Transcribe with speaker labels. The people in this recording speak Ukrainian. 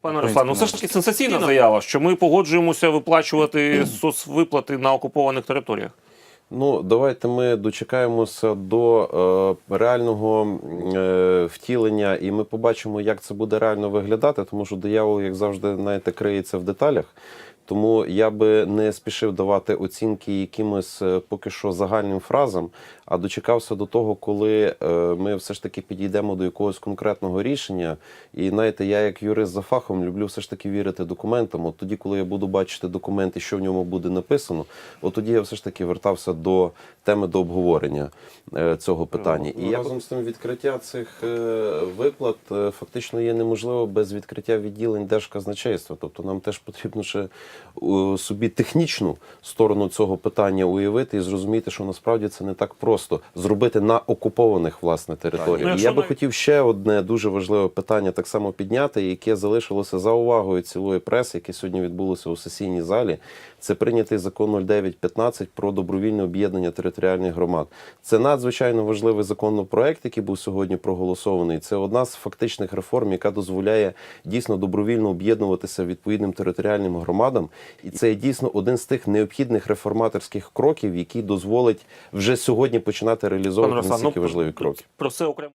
Speaker 1: Пане Руслан, ну все ж таки сенсаційна заява, що ми погоджуємося виплачувати соцвиплати на окупованих територіях.
Speaker 2: Ну, давайте ми дочекаємося до е, реального е, втілення, і ми побачимо, як це буде реально виглядати, тому що диявол, як завжди, знаєте, криється в деталях. Тому я би не спішив давати оцінки якимось е, поки що загальним фразам, а дочекався до того, коли е, ми все ж таки підійдемо до якогось конкретного рішення. І знаєте, я як юрист за фахом люблю все ж таки вірити документам. От тоді, коли я буду бачити документи, що в ньому буде написано, от тоді я все ж таки вертався до теми до обговорення е, цього питання. І разом з тим відкриття цих виплат фактично є неможливо без відкриття відділень держказначейства. Тобто нам теж потрібно ще собі технічну сторону цього питання уявити і зрозуміти, що насправді це не так просто зробити на окупованих власне
Speaker 1: Ну,
Speaker 2: територіях. І я би хотів ще одне дуже важливе питання так само підняти, яке залишилося за увагою цілої преси, яке сьогодні відбулося у сесійній залі. Це прийнятий закон 0915 про добровільне об'єднання територіальних громад. Це надзвичайно важливий законопроект, який був сьогодні проголосований. Це одна з фактичних реформ, яка дозволяє дійсно добровільно об'єднуватися відповідним територіальним громадам. І це дійсно один з тих необхідних реформаторських кроків, який дозволить вже сьогодні починати реалізовувати
Speaker 1: Руслан,
Speaker 2: настільки важливі кроки.
Speaker 1: про це окремо.